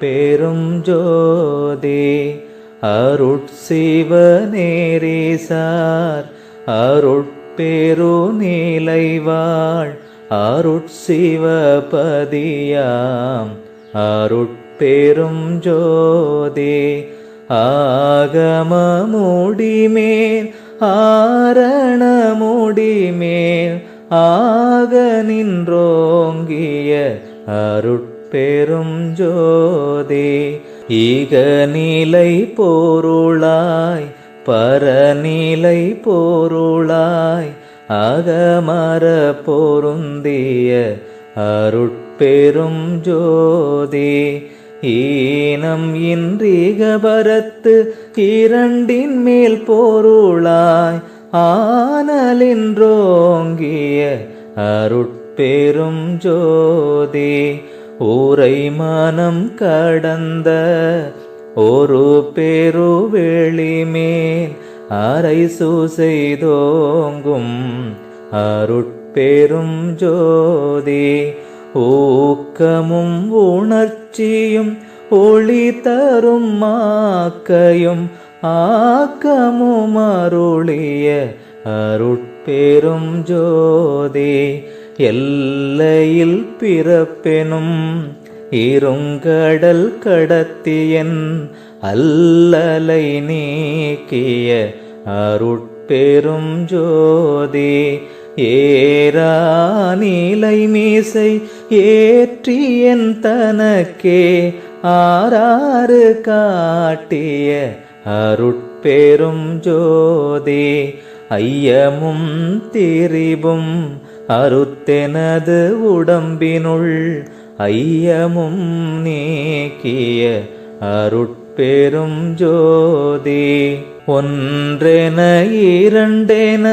பெரும் ஜோதி அருட்சிவநேரிசார் அருட்பெரு நீலைவாழ் அருட்சிவபதியாம். அருட்பெரும் ஜோதி ஆகமமுடிமேல் ஆரணமுடிமேல் ஆக நின்றோங்கிய அருட் பெரும் ஜோதி ஈக நிலை பொருளாய் பரநிலை பொருளாய் அகமர பொருந்திய அருட்பெரும் ஜோதி ஈனம் இன்றிகபரத்து இரண்டின் மேல் பொருளாய் ஆனலின்றோங்கிய அருட்பெரும் ஜோதி ஊரை மனம் கடந்த ஒரு பேரு வெளிமேல் அரை சூசெய்தோங்கும் அருட்பெரும் ஜோதி. ஊக்கமும் உணர்ச்சியும் ஒளி தரும் மாக்கையும் ஆக்கமும் அருளிய அருட்பெரும் ஜோதி. எல்லையில் பிறப்பெனும் இருங்கடல் கடத்தியன் அல்லலை நீக்கிய அருட்பெரும் ஜோதி ஏரா நீலை மீசை ஏற்றியன் தனக்கே ஆறாறு காட்டிய அருட்பெரும் ஜோதி ஐயமும் திரிவும் அறுத்தெனது உடம்பினுள் ஐயமும் நீக்கிய அருட்பெரும் ஜோதி. ஒன்றென இரண்டென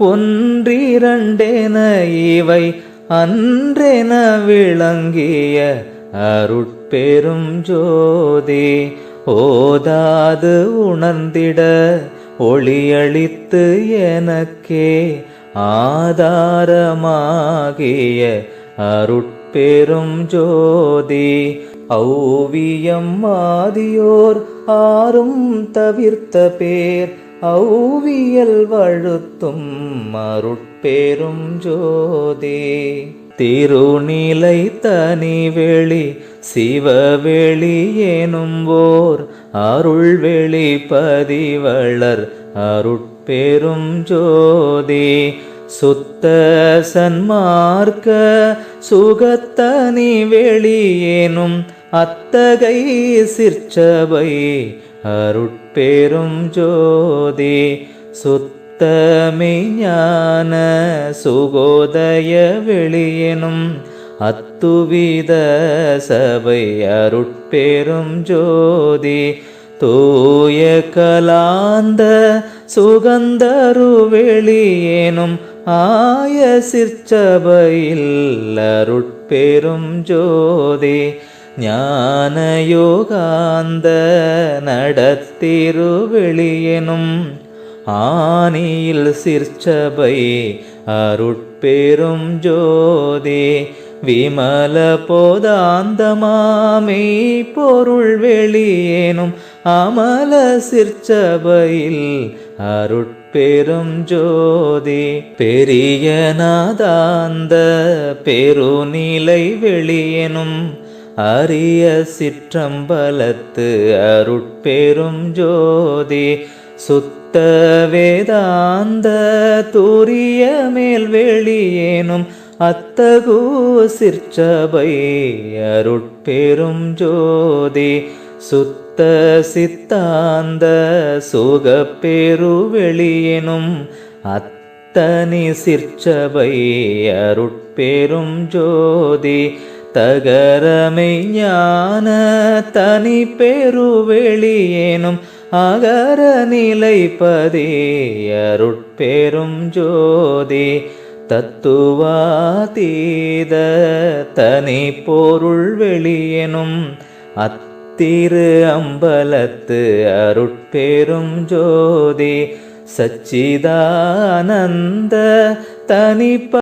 ஒன்றிரண்டென இவை அன்றென விளங்கிய அருட்பெரும் ஜோதி. ஓதாது உணர்ந்திட ஒளியளித்து எனக்கே ஆதாரமாகிய அருட்பெரும் ஜோதி. ஔவியம் மாதியோர் ஆறும் தவிர்த்த பேர். ஔவியல் வழுத்தும் அருட்பெரும் ஜோதி. திருநிலை தனிவெளி சிவவெளி எனும்போர் அருள் வெளி பதிவளர் அருட்பெரும் ஜோதி சுத்த சன்மார்க்க சுகத்தனி வெளியேனும் அத்தகை சிற்சபை அருட்பெரும் ஜோதி சுத்த ஞான சுகோதய வெளியெனும் அத்துவித சபை அருட்பெரும் ஜோதி. தூய கலாந்த சுகந்தரு வெளியேனும் ஆய சிற்சபையில் அருட்பெரும் ஜோதி. ஞான யோகாந்த நடத்திரு வெளியெனும் ஆனியில் சிற்சபை அருட்பெரும் ஜோதி விமல போதாந்தமாமை பொருள் வெளியேனும் அமல சிற்சபையில் அருட்பெரும் ஜோதி. பெரிய நாதாந்த பெருநிலை வெளியேனும் அரிய சிற்றம்பலத்து அருட்பெரும் ஜோதி. சுத்த வேதாந்த தூரிய மேல் வெளியேனும் அத்தகு சிற்சபை அருட்பெரும் ஜோதி. சுத்த சித்தாந்த சுகப்பெரு வெளியெனும் அத்தனி சிற்சபை அருட்பெரும் ஜோதி. தகரமை ஞான தனி பெருவெளியேனும் அகர நிலைப்பதே அருட்பெரும் ஜோதி தத்துவாதீத தனி பொருள் வெளியெனும் அத்திரு அம்பலத்து அருட்பெரும் ஜோதி சச்சிதானந்த தனிப்ப